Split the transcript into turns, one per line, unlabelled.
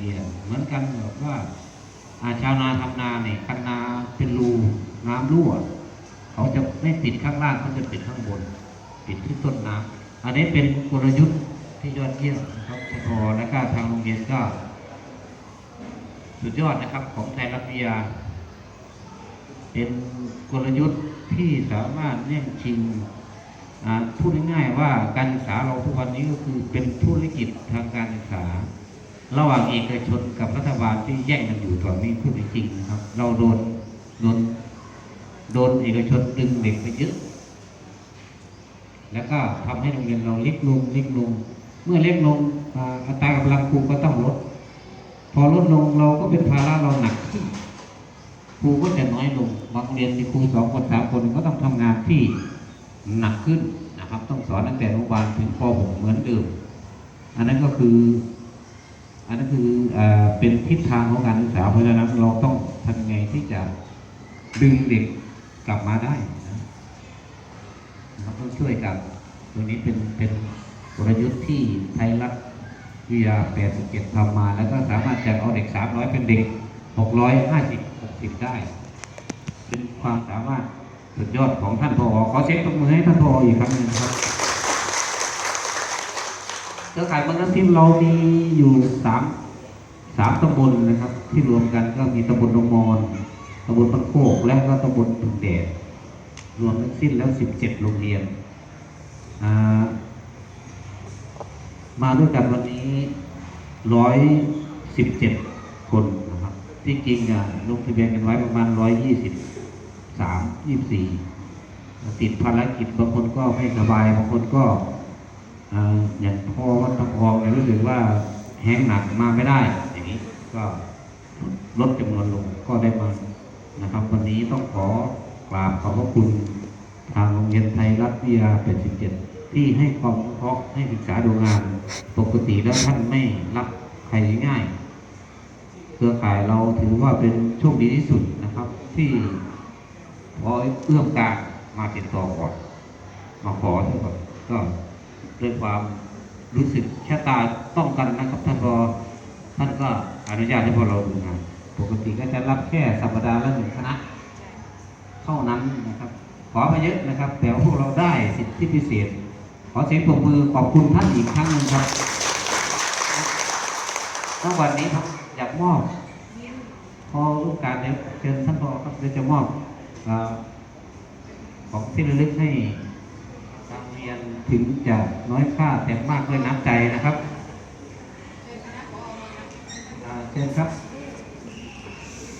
เดียว เหมือนกันแบบว่าอาชาวนาทำนาเนี่ยคันนาเป็นรูน้ำรั่ว เขาจะไม่ปิดข้างล่างเขาจะปิดข้างบน ปิดที่ต้นน้ำอันนี้เป็นกลยุทธ์ที่ยอดเยี่ยมนะครับพอและก็ทางโรงเรียนก็ สุดยอดนะครับของไทยรัฐวิทยา เป็นกลยุทธ์ที่สามารถแย่งชิงพูดง่ายๆว่าการศึกษาเราทุกวันนี้ก็คือเป็นธุรกิจทางการศึกษา ระหว่างเอกชนกับรัฐบาลที่แย่งกันอยู่ตอนนี้พูดจริงนะครับ เราโดนโดนโดนเอกชนดึงเด็กไปเยอะแล้วก็ทำให้โรงเรียนเราเล็กลงเล็กลง เมื่อเล็กลงอัตรากำลังครูก็ต้องลด พอลดลงเราก็เป็นภาระเราหนักขึ้นครูก็จะน้อยลงบางเรียนมีครูสองคนสามคนก็ต้องทำงานที่หนักขึ้นนะครับ ต้องสอนตั้งแต่อนุบาลถึงป .6 เหมือนเดิม อันนั้นก็คือ อันนั้นคือเอเป็นทิศทางของการศึกษา เพราะฉะนั้นเราต้องทำยังไงที่จะดึงเด็กกลับมาได้นะนะครับต้องช่วยกัน ตรงนี้เป็นเป็นกลยุทธ์ที่ไทยรัฐวิทยา87ทำมา แล้วก็สามารถจะเอาเด็ก 300 เป็นเด็ก 650 60 ได้ เป็นความสามารถสุดยอดของท่านพอขอเช็คตบมือให้ท่านพออีกครั้งหนึงครับ รือข่ายเมืองน้ำทิพย์เรามีอยู่สามสามตำบลนะครับ ที่รวมกันก็มีตำบลดงมอนตำบลปังโคกและก็ตำบลถึงแดดรวมทั้งสิ้นแล้วสิบเจ็ดโรงเรียน มาด้วยกันวันนี้ร้อยสิบเจ็ดคนนะครับ ที่จริงอะลงทะเบียนกันไว้ประมาณร้อยยี่สิบสามยี่สี่ติดภารกิจบางคนก็ไม่สบายบางคนก็ อย่างพ่อวัดตะพองเนี่ยรู้สึกว่าแห้งหนักมาไม่ได้ อย่างนี้ก็ลดจำนวนลงก็ได้มานะครับ วันนี้ต้องขอกราบขอบพระคุณทางโรงเรียนไทยรัฐวิทยา 87 ที่ให้ความเคาะให้ศึกษาดูงาน ปกติแล้วท่านไม่รับใครง่าย เครือข่ายเราถือว่าเป็นโชคดีที่สุดนะครับ ที่พอเอื้อมกางมาติดต่อก่อนมาขอท่านก่อนก็ ด้วยความรู้สึกชะตาต้องกันนะครับท่านพอท่านก็อนุญาตให้พวกเราดูงานปกติก็จะรับแค่สัปดาห์ละหนึ่งคณะเท่านั้นนะครับขอมาเยอะนะครับแต่ว่าพวกเราได้สิทธิพิเศษ ขอเสียงปรบมือขอบคุณท่านอีกครั้งหนึ่งครับณวันนี้ผมอยากมอบพอโอกาสเดี๋ยวเชิญท่านพอครับเดี๋ยวจะมอบอของที่ระลึกให้ รียนถึงจะน้อยค่าแต่มากด้วยน้ำใจนะครับเชิญครับ